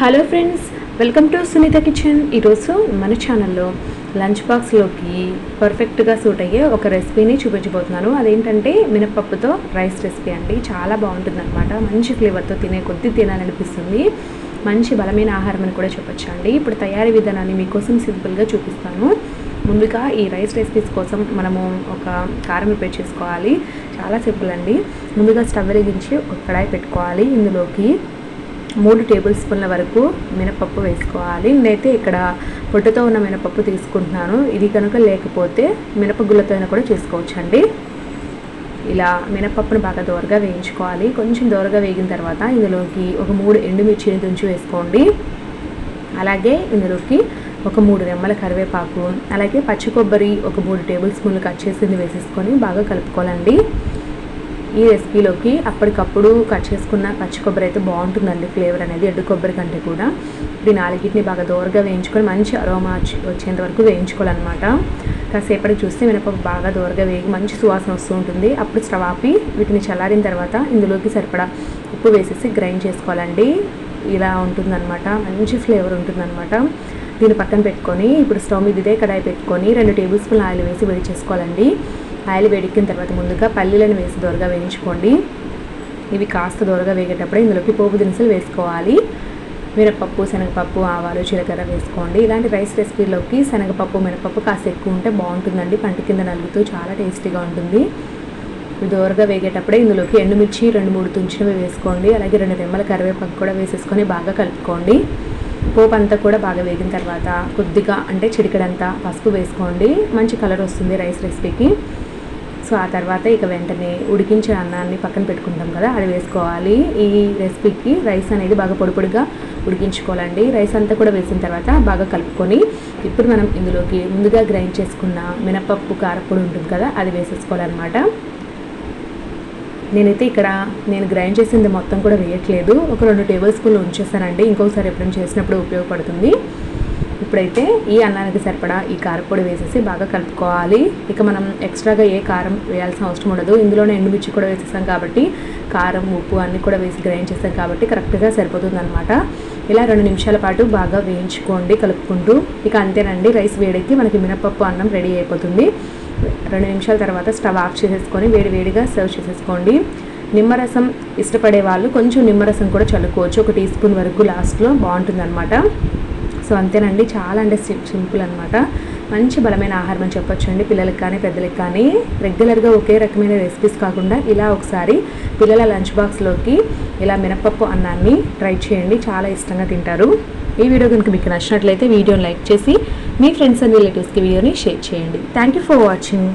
Hello friends welcome to Sunitha kitchen ఈరోజు మన ఛానల్లో లంచ్ బాక్స్లోకి పర్ఫెక్ట్గా సూట్ అయ్యే ఒక రెసిపీని చూపించబోతున్నాను. అదేంటంటే మినపప్పుతో రైస్ రెసిపీ అండి. చాలా బాగుంటుంది అనమాట మంచి ఫ్లేవర్తో తినే కొద్దీ తినాలనిపిస్తుంది. మంచి బలమైన ఆహారం అని కూడా చెప్పొచ్చు అండి. ఇప్పుడు తయారీ విధానాన్ని మీకోసం సింపుల్గా చూపిస్తాను. ముందుగా ఈ రైస్ రెసిపీస్ కోసం మనము ఒక కారం ప్రిపేర్ చేసుకోవాలి. చాలా సింపుల్ అండి. ముందుగా స్టవ్ వెలిగించి ఒక కడాయి పెట్టుకోవాలి. ఇందులోకి మూడు టేబుల్ స్పూన్ల వరకు మినపప్పు వేసుకోవాలి. నేనైతే ఇక్కడ పొట్టుతో ఉన్న మినపప్పు తీసుకుంటున్నాను. ఇది కనుక లేకపోతే మినపగుళ్ళతో అయినా కూడా చేసుకోవచ్చండి. ఇలా మినపప్పును బాగా దోరగా వేయించుకోవాలి. కొంచెం దోరగా వేగిన తర్వాత ఇందులోకి ఒక మూడు ఎండుమిర్చిని తుంచి వేసుకోండి. అలాగే ఇందులోకి ఒక మూడు రెమ్మల కరివేపాకు అలాగే పచ్చి కొబ్బరి ఒక మూడు టేబుల్ స్పూన్లు కట్ చేసింది వేసేసుకొని బాగా కలుపుకోవాలండి. ఈ రెసిపీలోకి అప్పటికప్పుడు కట్ చేసుకున్న పచ్చి కొబ్బరి అయితే బాగుంటుందండి ఫ్లేవర్ అనేది ఎండు కొబ్బరి కంటే కూడా. ఇది నాలుగింటిని బాగా దోరగా వేయించుకొని మంచి అరోమా వచ్చేంత వరకు వేయించుకోవాలన్నమాట. కాసేపటికి చూస్తే మినపప్పు బాగా దోరగా వేగి మంచి సువాసన వస్తూ ఉంటుంది. అప్పుడు స్టవ్ ఆపి వీటిని చల్లారిన తర్వాత ఇందులోకి సరిపడా ఉప్పు వేసేసి గ్రైండ్ చేసుకోవాలండి. ఇలా ఉంటుందన్నమాట. మంచి ఫ్లేవర్ ఉంటుందన్నమాట. దీన్ని పక్కన పెట్టుకొని ఇప్పుడు స్టవ్ మీద ఇదే కడాయి పెట్టుకొని రెండు టేబుల్ స్పూన్ ఆయిల్ వేసి వేడి చేసుకోవాలండి. ఆయిల్ వేడెక్కిన తర్వాత ముందుగా పల్లీలను వేసి దోరగా వేయించుకోండి. ఇవి కాస్త దోరగా వేగేటప్పుడు ఇందులోకి పోపు దినుసులు వేసుకోవాలి. మినపప్పు శనగపప్పు ఆవాలు జీలకర్ర వేసుకోండి. ఇలాంటి రైస్ రెసిపీలోకి శనగపప్పు మినపప్పు కాస్త ఎక్కువ ఉంటే బాగుంటుందండి. పంట కింద నలుగుతూ చాలా టేస్టీగా ఉంటుంది. దోరగా వేగేటప్పుడే ఇందులోకి ఎండుమిర్చి రెండు మూడు తుంచినవి వేసుకోండి. అలాగే రెండు రెమ్మల కరివేపాకు కూడా వేసేసుకొని బాగా కలుపుకోండి. పోపు అంతా కూడా బాగా వేగిన తర్వాత కొద్దిగా అంటే చిడికడంతా పసుపు వేసుకోండి. మంచి కలర్ వస్తుంది రైస్ రెసిపీకి. సో ఆ తర్వాత ఇక వెంటనే ఉడికించే అన్నాన్ని పక్కన పెట్టుకుంటాం కదా అది వేసుకోవాలి. ఈ రెసిపీకి రైస్ అనేది బాగా పొడిపొడిగా ఉడికించుకోవాలండి. రైస్ అంతా కూడా వేసిన తర్వాత బాగా కలుపుకొని ఇప్పుడు మనం ఇందులోకి ముందుగా గ్రైండ్ చేసుకున్న మినపప్పు కారపొడి ఉంటుంది కదా అది వేసేసుకోవాలన్నమాట. నేనైతే ఇక్కడ నేను గ్రైండ్ చేసింది మొత్తం కూడా వేయట్లేదు. ఒక రెండు టేబుల్ స్పూన్లు ఉంచేస్తానండి ఇంకొకసారి ఎప్పుడైనా చేసినప్పుడు ఉపయోగపడుతుంది. ఇప్పుడైతే ఈ అన్నానికి సరిపడా ఈ కారపొడి వేసేసి బాగా కలుపుకోవాలి. ఇక మనం ఎక్స్ట్రాగా ఏ కారం వేయాల్సిన అవసరం ఉండదు. ఇందులోనే ఎండుమిర్చి కూడా వేసేసాం కాబట్టి కారం ఉప్పు అన్నీ కూడా వేసి గ్రైండ్ చేస్తాం కాబట్టి కరెక్ట్గా సరిపోతుంది అనమాట ఇలా రెండు నిమిషాల పాటు బాగా వేయించుకోండి కలుపుకుంటూ. ఇక అంతేనండి రైస్ వేడెక్కి మనకి మినపప్పు అన్నం రెడీ అయిపోతుంది. రెండు నిమిషాల తర్వాత స్టవ్ ఆఫ్ చేసేసుకొని వేడి వేడిగా సర్వ్ చేసేసుకోండి. నిమ్మరసం ఇష్టపడే వాళ్ళు కొంచెం నిమ్మరసం కూడా చల్లుకోవచ్చు. ఒక టీ స్పూన్ వరకు లాస్ట్లో బాగుంటుంది అనమాట సో అంతేనండి. చాలా అంటే సింపుల్ అనమాట మంచి బలమైన ఆహారం అని చెప్పొచ్చు అండి. పిల్లలకి కానీ పెద్దలకి కానీ రెగ్యులర్గా ఒకే రకమైన రెసిపీస్ కాకుండా ఇలా ఒకసారి పిల్లల లంచ్ బాక్స్లోకి ఇలా మినపప్పు అన్నాన్ని ట్రై చేయండి. చాలా ఇష్టంగా తింటారు. ఈ వీడియో కనుక మీకు నచ్చినట్లయితే వీడియోని లైక్ చేసి మీ ఫ్రెండ్స్ అండ్ రిలేటివ్స్కి వీడియోని షేర్ చేయండి. Thank you for watching.